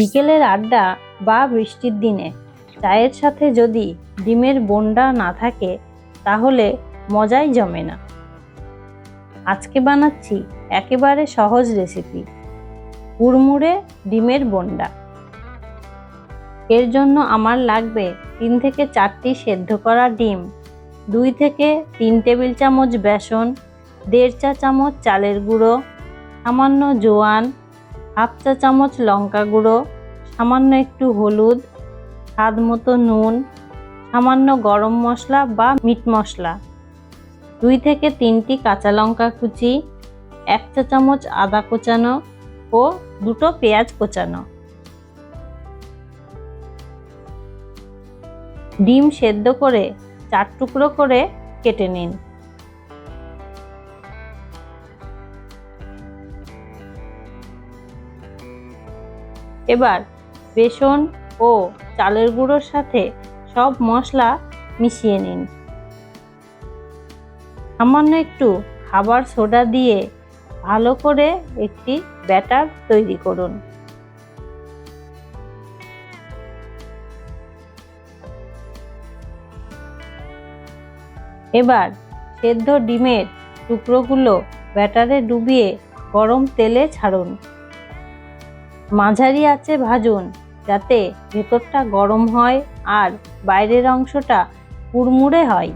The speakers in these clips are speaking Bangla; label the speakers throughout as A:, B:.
A: বিকেলের আড্ডা বা বৃষ্টির দিনে, চায়ের সাথে যদি ডিমের বোন্ডা না থাকে, তাহলে মজাই জমে না। আজকে বানাচ্ছি একেবারে সহজ রেসিপি কুড়মুড়ে ডিমের বোন্ডা। এর জন্য আমার লাগবে তিন থেকে চারটি সেদ্ধ করা ডিম, দুই থেকে তিন টেবিল চামচ বেসন, দেড় চা চামচ চালের গুঁড়ো, সামান্য জোয়ান হাফ চা চামচ লঙ্কা গুঁড়ো, সামান্য একটু হলুদ, স্বাদ মতো নুন, সামান্য গরম মশলা বা মিট মশলা, দুই থেকে তিনটি কাঁচা লঙ্কা কুচি, এক চা চামচ আদা কোচানো ও দুটো পেঁয়াজ কোচানো। ডিম সেদ্ধ করে চার টুকরো করে কেটে নিন। এবার বেসন ও চালের গুঁড়োর সাথে সব মশলা মিশিয়ে নিন। সামান্য একটু খাবার সোডা দিয়ে ভালো করে একটি ব্যাটার তৈরি করুন। এবার সেদ্ধ ডিমের টুকরোগুলো ব্যাটারে ডুবিয়ে গরম তেলে ছাড়ুন। মাঝারি আছে ভাজুন, যাতে ভেতরটা গরম হয় আর বাইরের অংশটা কুড়মুড়ে হয়।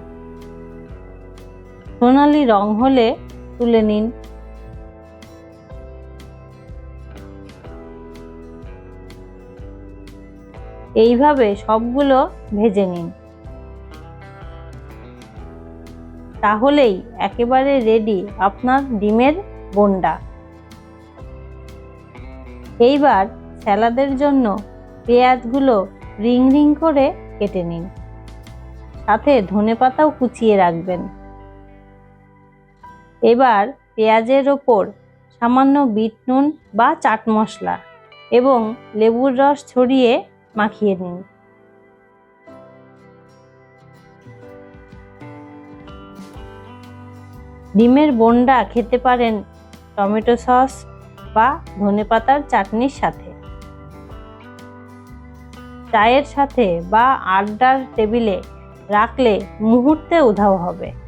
A: সোনালি রং হলে তুলে নিন। এইভাবে সবগুলো ভেজে নিন। তাহলেই একেবারে রেডি আপনার ডিমের বোন্ডা। এইবার স্যালাদের জন্য পেঁয়াজগুলো রিং রিং করে কেটে নিন। সাথে ধনে পাতাও কুচিয়ে রাখবেন। এবার পেঁয়াজের ওপর সামান্য বিট নুন বা চাট মশলা এবং লেবুর রস ছড়িয়ে মাখিয়ে নিন। ডিমের বোন্ডা খেতে পারেন টমেটো সস বা ধনেপাতার চাটনির সাথে। চায়ের সাথে বা আড্ডার টেবিলে রাখলে মুহূর্তে উধাও হবে।